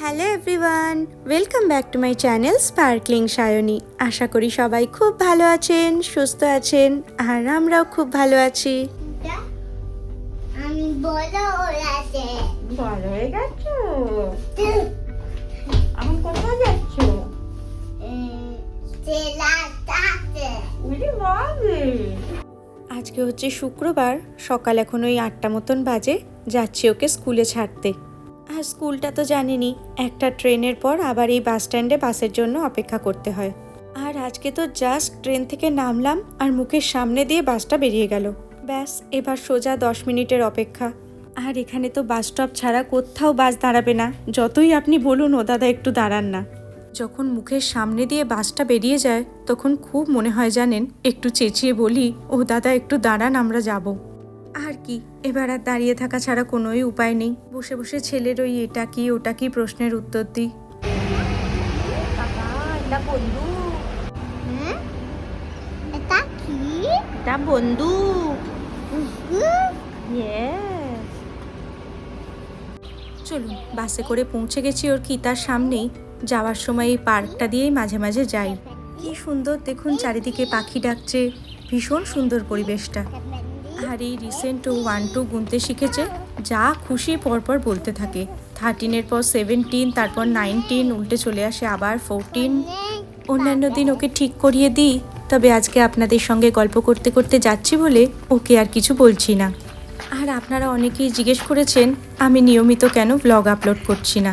Hello everyone welcome back to my channel sparkling Sayani আশা করি সবাই খুব ভালো আছেন সুস্থ আছেন আর আমরাও খুব ভালো আছি। আমি বড় হয়ে আছে বড় হয়ে গেছ? এখন কোথায় যাচ্ছ? আজকে হচ্ছে শুক্রবার সকাল এখন ওই আটটা মতন বাজে যাচ্ছি ওকে স্কুলে ছাড়তে। আর স্কুলটা তো জানেনি। একটা ট্রেনের পর আবার এই বাস স্ট্যান্ডে বাসের জন্য অপেক্ষা করতে হয়। আর আজকে তো জাস্ট ট্রেন থেকে নামলাম আর মুখের সামনে দিয়ে বাসটা বেরিয়ে গেল। ব্যাস, এবার সোজা দশ মিনিটের অপেক্ষা। আর এখানে তো বাস স্টপ ছাড়া কোথাও বাস দাঁড়াবে না। যতই আপনি বলুন, ও দাদা একটু দাঁড়ান না। যখন মুখের সামনে দিয়ে বাসটা বেরিয়ে যায়, তখন খুব মনে হয় জানেন, একটু চেঁচিয়ে বলি, ও দাদা, একটু দাঁড়ান, আমরা যাব। আর কি? এবার আর দাঁড়িয়ে থাকা ছাড়া কোনোই উপায় নেই। বসে বসে ছেলের ওই এটা কি ওটা কি প্রশ্নের উত্তর দিই। বন্ধু। এটা বন্ধু। চলুন বাসে করে পৌঁছে গেছি ওর কি তার সামনেই। যাওয়ার সময় এই পার্কটা দিয়েই মাঝে মাঝে যাই। কি সুন্দর দেখুন চারিদিকে পাখি ডাকছে। ভীষণ সুন্দর পরিবেশটা। আর এই রিসেন্ট ও ওয়ান টু গুনতে শিখেছে, যা খুশি পরপর বলতে থাকে। থার্টিনের পর সেভেন্টিন তারপর নাইনটিন উল্টে চলে আসে আবার ফোরটিন অন্যান্য দিন ওকে ঠিক করিয়ে দিই, তবে আজকে আপনাদের সঙ্গে গল্প করতে করতে যাচ্ছি বলে ওকে আর কিছু বলছি না। আর আপনারা অনেকেই জিজ্ঞেস করেছেন, আমি নিয়মিত কেন ব্লগ আপলোড করছি না?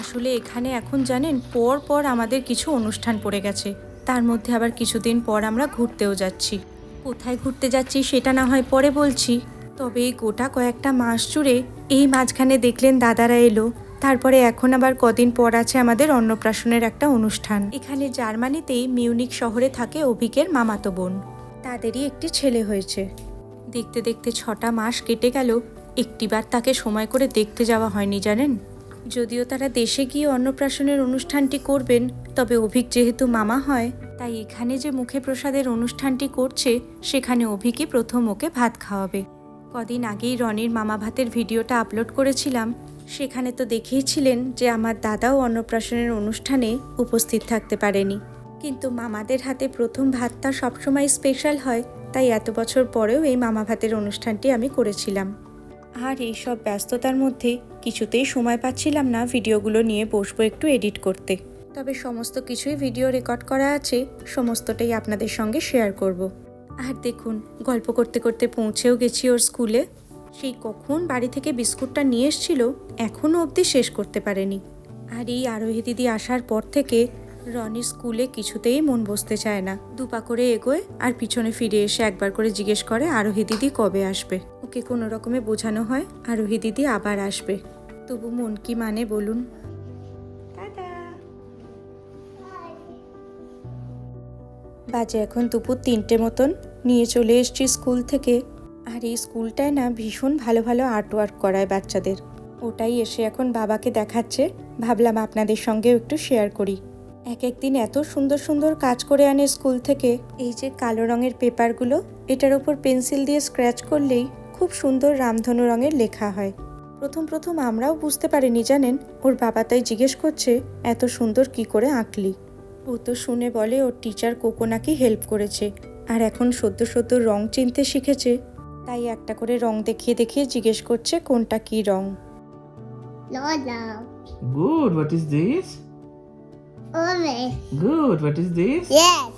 আসলে এখানে এখন জানেন পর পর আমাদের কিছু অনুষ্ঠান পড়ে গেছে। তার মধ্যে আবার কিছুদিন পর আমরা ঘুরতেও যাচ্ছি। কোথায় ঘুরতে যাচ্ছি সেটা না হয় পরে বলছি। তবে গোটা কয়েকটা মাস জুড়ে এই মাঝখানে দেখলেন দাদারা এলো। তারপরে এখন আবার কদিন পর আছে আমাদের অন্নপ্রাশনের একটা অনুষ্ঠান। এখানে জার্মানিতেই মিউনিক শহরে থাকে অভিকের মামাতো বোন। তাদেরই একটি ছেলে হয়েছে। দেখতে দেখতে ছটা মাস কেটে গেল। একটিবার তাকে সময় করে দেখতে যাওয়া হয়নি, জানেন? যদিও তারা দেশে গিয়ে অন্নপ্রাশনের অনুষ্ঠানটি করবেন, তবে অভিক যেহেতু মামা হয় তাই এখানে যে মুখে প্রসাদের অনুষ্ঠানটি করছে, সেখানে অভিকে প্রথম ওকে ভাত খাওয়াবে। কদিন আগেই রনির মামা ভাতের ভিডিওটা আপলোড করেছিলাম। সেখানে তো দেখেইছিলেন যে আমার দাদাও অন্নপ্রাশনের অনুষ্ঠানে উপস্থিত থাকতে পারেনি। কিন্তু মামাদের হাতে প্রথম ভাতটা সবসময় স্পেশাল হয়, তাই এত বছর পরেও এই মামা ভাতের অনুষ্ঠানটি আমি করেছিলাম। আর এই সব ব্যস্ততার মধ্যে কিছুতেই সময় পাচ্ছিলাম না ভিডিওগুলো নিয়ে বসবো একটু এডিট করতে। তবে সমস্ত কিছুই ভিডিও রেকর্ড করা আছে, সমস্তটাই আপনাদের সঙ্গে শেয়ার করব। আর দেখুন, গল্প করতে করতে পৌঁছেও গেছি ওর স্কুলে। সেই কখন বাড়ি থেকে বিস্কুটটা নিয়ে এসছিল এখনও অবধি শেষ করতে পারেনি। আর এই আরোহী দিদি আসার পর থেকে রনির স্কুলে কিছুতেই মন বসতে চায় না। দুপা করে এগোয় আর পিছনে ফিরে এসে একবার করে জিজ্ঞেস করে, আরোহী দিদি কবে আসবে? ওকে কোনো রকমে বোঝানো হয়, আরোহী দিদি আবার আসবে। তবু মন কি মানে বলুন? বাজে এখন দুপুর তিনটে মতন। নিয়ে চলে এসেছি স্কুল থেকে। আর এই স্কুলটায় না ভীষণ ভালো ভালো আর্ট ওয়ার্ক করায় বাচ্চাদের। ওটাই এসে এখন বাবাকে দেখাচ্ছে। ভাবলাম আপনাদের সঙ্গেও একটু শেয়ার করি। এক একদিন এত সুন্দর সুন্দর কাজ করে আনে স্কুল থেকে। এই যে কালো রঙের পেপারগুলো, এটার ওপর পেন্সিল দিয়ে স্ক্র্যাচ করলেই খুব সুন্দর রামধনু রঙের লেখা হয়। প্রথম প্রথম আমরাও বুঝতে পারিনি জানেন, ওর বাবা তাই জিজ্ঞেস করছে, এত সুন্দর কি করে আঁকলি? ও তো শুনে বলে ওর টিচার কোকো নাকি হেল্প করেছে আর এখন সদ্য সদ্য রং চিনতে শিখেছে তাই একটা করে রং দেখিয়ে দেখিয়ে জিজ্ঞেস করছে কোনটা কি রং is this? Ome. Good. What is this? Yes.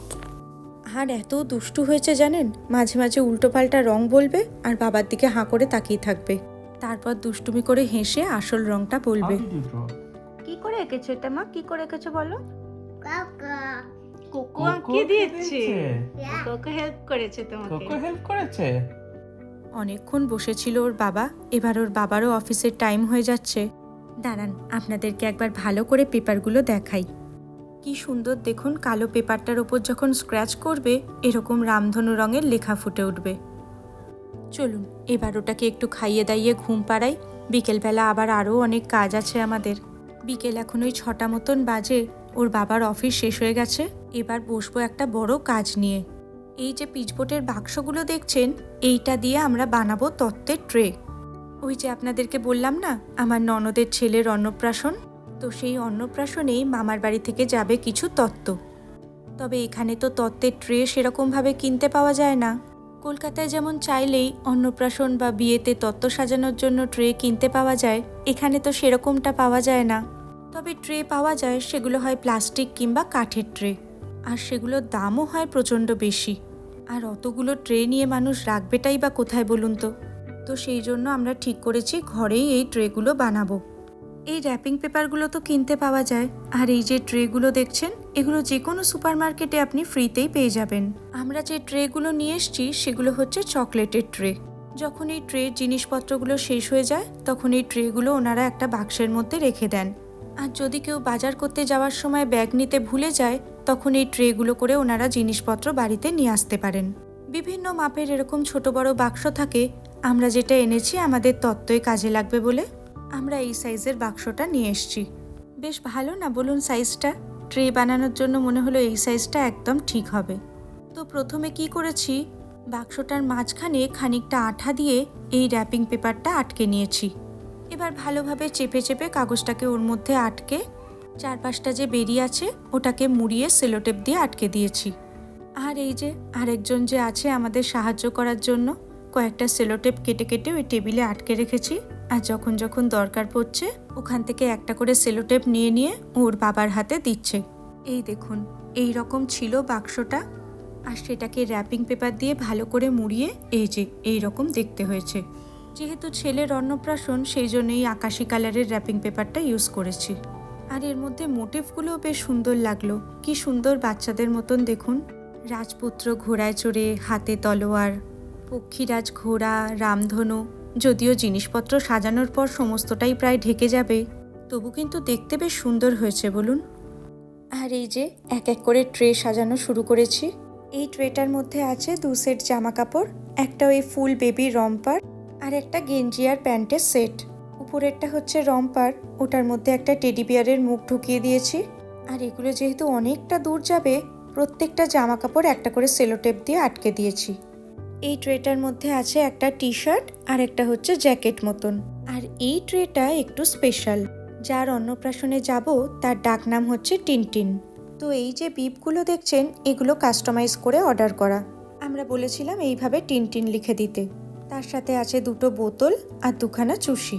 আর এত দুষ্টু হয়েছে জানেন মাঝে মাঝে উল্টোপাল্টা রং বলবে আর বাবার দিকে হাঁ করে তাকিয়ে থাকবে তারপর দুষ্টুমি করে হেসে আসল রংটা বলবে কি করে এঁকেছো এটা মা কি করে এঁকেছো বলো. কোকো দিয়েছে কোকো হেল্প করেছে Coco help করেছে। অনেকক্ষণ বসেছিল ওর বাবা এবার ওর বাবারও অফিসের টাইম হয়ে যাচ্ছে। দাঁড়ান আপনাদেরকে একবার ভালো করে পেপারগুলো দেখাই। কি সুন্দর দেখুন কালো পেপারটার ওপর যখন স্ক্র্যাচ করবে এরকম রামধনু রঙের লেখা ফুটে উঠবে। চলুন এবার ওটাকে একটু খাইয়ে দাইয়ে ঘুম পাড়াই। বিকেলবেলা আবার আরও অনেক কাজ আছে আমাদের। বিকেল এখন ওই ছটা মতন বাজে। ওর বাবার অফিস শেষ হয়ে গেছে, এবার বসবো একটা বড় কাজ নিয়ে। এই যে পিচবোটের বাক্সগুলো দেখছেন, এইটা দিয়ে আমরা বানাবো তত্ত্বের ট্রে। ওই যে আপনাদেরকে বললাম না, আমার ননদের ছেলের অন্নপ্রাশন? তো সেই অন্নপ্রাশনেই মামার বাড়ি থেকে যাবে কিছু তত্ত্ব। তবে এখানে তো তত্ত্বের ট্রে সেরকমভাবে কিনতে পাওয়া যায় না। কলকাতায় যেমন চাইলেই অন্নপ্রাশন বা বিয়েতে তত্ত্ব সাজানোর জন্য ট্রে কিনতে পাওয়া যায়, এখানে তো সেরকমটা পাওয়া যায় না। তবে ট্রে পাওয়া যায় সেগুলো হয় প্লাস্টিক কিংবা কাঠের ট্রে। আর সেগুলোর দামও হয় প্রচণ্ড বেশি। আর অতগুলো ট্রে নিয়ে মানুষ রাখবেটাই বা কোথায় বলুন তো? তো সেই জন্য আমরা ঠিক করেছি ঘরেই এই ট্রেগুলো বানাবো। এই র্যাপিং পেপারগুলো তো কিনতে পাওয়া যায়। আর এই যে ট্রেগুলো দেখছেন, এগুলো যে কোনো সুপার মার্কেটে আপনি ফ্রিতেই পেয়ে যাবেন। আমরা যে ট্রেগুলো নিয়ে এসেছি, সেগুলো হচ্ছে চকলেটের ট্রে। যখন এই ট্রের জিনিসপত্রগুলো শেষ হয়ে যায়, তখন এই ট্রেগুলো ওনারা একটা বাক্সের মধ্যে রেখে দেন। আর যদি কেউ বাজার করতে যাওয়ার সময় ব্যাগ নিতে ভুলে যায়, তখন এই ট্রেগুলো করে ওনারা জিনিসপত্র বাড়িতে নিয়ে আসতে পারেন। বিভিন্ন মাপের এরকম ছোট বড় বাক্স থাকে। আমরা যেটা এনেছি আমাদের তত্ত্বই কাজে লাগবে বলে আমরা এই সাইজের বাক্সটা নিয়ে এসেছি। বেশ ভালো না বলুন সাইজটা? ট্রে বানানোর জন্য মনে হলো এই সাইজটা একদম ঠিক হবে। তো প্রথমে কি করেছি? বাক্সটার মাঝখানে খানিকটা আঠা দিয়ে এই র্যাপিং পেপারটা আটকে নিয়েছি। এবার ভালোভাবে চেপে চেপে কাগজটাকে ওর মধ্যে আটকে চারপাশটা যে বেরিয়ে আছে, ওটাকে মুড়িয়ে সেলোটেপ দিয়ে আটকে দিয়েছি। আর এই যে আরেকজন যে আছে আমাদের সাহায্য করার জন্য, কয়েকটা সেলোটেপ কেটে কেটে ওই টেবিলে আটকে রেখেছি। আর যখন যখন দরকার পড়ছে, ওখান থেকে একটা করে সেলোটেপ নিয়ে নিয়ে ওর বাবার হাতে দিচ্ছে। এই দেখুন, এই রকম ছিল বাক্সটা। আর সেটাকে র্যাপিং পেপার দিয়ে ভালো করে মুড়িয়ে, এই যে, এই রকম দেখতে হয়েছে। যেহেতু ছেলের অন্নপ্রাশন, সেই জন্যই আকাশি কালারের র্যাপিং পেপারটা ইউজ করেছি। আর এর মধ্যে মোটিভগুলোও বেশ সুন্দর লাগল। কি সুন্দর বাচ্চাদের মতন দেখুন। রাজপুত্র ঘোড়ায় চড়ে, হাতে তলোয়ার, পক্ষীরাজ ঘোড়া, রামধনু, যদিও জিনিসপত্র সাজানোর পর সমস্তটাই প্রায় ঢেকে যাবে, তবু কিন্তু দেখতে বেশ সুন্দর হয়েছে, বলুন। আর এই যে, এক এক করে ট্রে সাজানো শুরু করেছি। এই ট্রেটার মধ্যে আছে দু সেট জামা কাপড় একটা ওই ফুল বেবি রম্পার আর একটা গেঞ্জি আর প্যান্টের সেট। উপরেরটা হচ্ছে রম্পার, ওটার মধ্যে একটা টেডি বিয়ারের মুখ ঢুকিয়ে দিয়েছি। আর এগুলো যেহেতু অনেকটা দূর যাবে, প্রত্যেকটা জামা কাপড় একটা করে সেলোটেপ দিয়ে আটকে দিয়েছি। এই ট্রেটার মধ্যে আছে একটা টি শার্ট আর একটা হচ্ছে জ্যাকেট মতন। আর এই ট্রেটা একটু স্পেশাল। যার অন্নপ্রাশনে যাব, তার ডাকনাম হচ্ছে টিনটিন। তো এই যে বিপগুলো দেখছেন, এগুলো কাস্টমাইজ করে অর্ডার করা। আমরা বলেছিলাম এইভাবে টিনটিন লিখে দিতে। তার সাথে আছে দুটো বোতল আর দুখানা চুষি।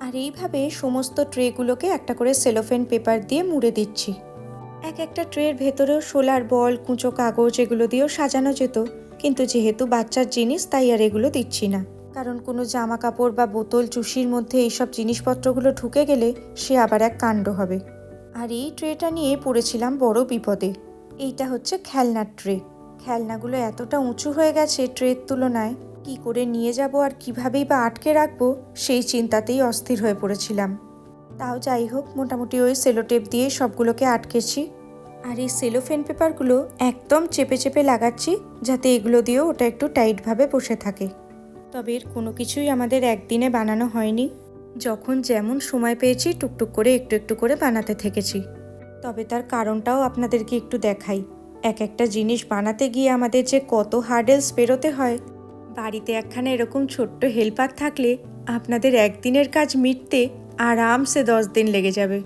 আর এইভাবে সমস্ত ট্রেগুলোকে একটা করে সেলোফেন পেপার দিয়ে মুড়ে দিচ্ছি। এক একটা ট্রের ভেতরেও সোলার বল, কুঁচো কাগজ এগুলো দিয়েও সাজানো যেত। কিন্তু যেহেতু বাচ্চার জিনিস, তাই আর এগুলো দিচ্ছি না। কারণ কোনো জামা কাপড় বা বোতল চুষির মধ্যে এইসব জিনিসপত্রগুলো ঢুকে গেলে সে আবার এক কাণ্ড হবে। আর এই ট্রেটা নিয়ে পড়েছিলাম বড় বিপদে। এইটা হচ্ছে খেলনার ট্রে। খেলনাগুলো এতটা উঁচু হয়ে গেছে ট্রের তুলনায় কি করে নিয়ে যাব আর কিভাবেই বা আটকে রাখব, সেই চিন্তাতেই অস্থির হয়ে পড়েছিলাম। তাও যাই হোক, মোটামুটি ওই সেলোটেপ দিয়ে সবগুলোকে আটকেছি। আর এই সেলোফেন পেপারগুলো একদম চেপে চেপে লাগাচ্ছি, যাতে এগুলো দিয়েও ওটা একটু টাইটভাবে বসে থাকে। তবে এর কোনো কিছুই আমাদের একদিনে বানানো হয়নি। যখন যেমন সময় পেয়েছি, টুকটুক করে একটু একটু করে বানাতে থেকেছি। তবে তার কারণটাও আপনাদেরকে একটু দেখাই। এক একটা জিনিস বানাতে গিয়ে আমাদের যে কত হার্ডেলস পেরোতে হয় বাড়িতে একখানা এরকম ছোট্ট হেল্পার থাকলে আপনাদের একদিনের কাজ মিটতে আরামসে দশ দিন লেগে যাবে।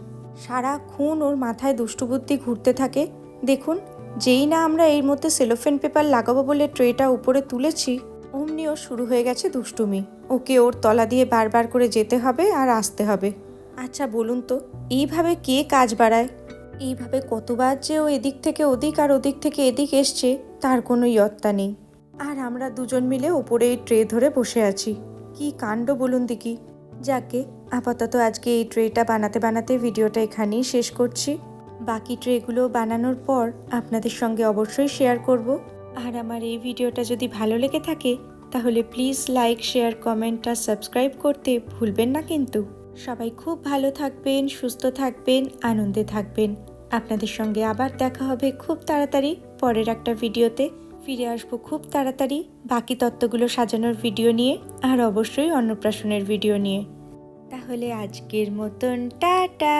সারাক্ষণ ওর মাথায় দুষ্টুবুদ্ধি ঘুরতে থাকে। দেখুন, যেই না আমরা এর মধ্যে সেলোফেন পেপার লাগাবো বলে ট্রেটা উপরে তুলেছি, অমনি ওর শুরু হয়ে গেছে দুষ্টুমি। ওকে ওর তলা দিয়ে বারবার করে যেতে হবে আর আসতে হবে। আচ্ছা বলুন তো, এইভাবে কে কাজ বাড়ায়? এইভাবে কতবার যে ও এদিক থেকে ওদিক আর ওদিক থেকে এদিক এসছে, তার কোনো ইয়ত্তা নেই। আর আমরা দুজন মিলে ওপরে এই ট্রে ধরে বসে আছি। কি কাণ্ড বলুন দেখি। যাকে, আপাতত আজকে এই ট্রেটা বানাতে বানাতে ভিডিওটা এখানেই শেষ করছি। বাকি ট্রেগুলো বানানোর পর আপনাদের সঙ্গে অবশ্যই শেয়ার করব। আর আমার এই ভিডিওটা যদি ভালো লেগে থাকে, তাহলে প্লিজ লাইক, শেয়ার, কমেন্ট আর সাবস্ক্রাইব করতে ভুলবেন না কিন্তু। সবাই খুব ভালো থাকবেন, সুস্থ থাকবেন, আনন্দে থাকবেন। আপনাদের সঙ্গে আবার দেখা হবে খুব তাড়াতাড়ি পরের একটা ভিডিওতে। ফিরে আসব খুব তাড়াতাড়ি। বাকি তত্ত্বগুলো সাজানোর ভিডিও নিয়ে, আর অবশ্যই অন্নপ্রাশনের ভিডিও নিয়ে। তাহলে আজকের মতন, টাটা!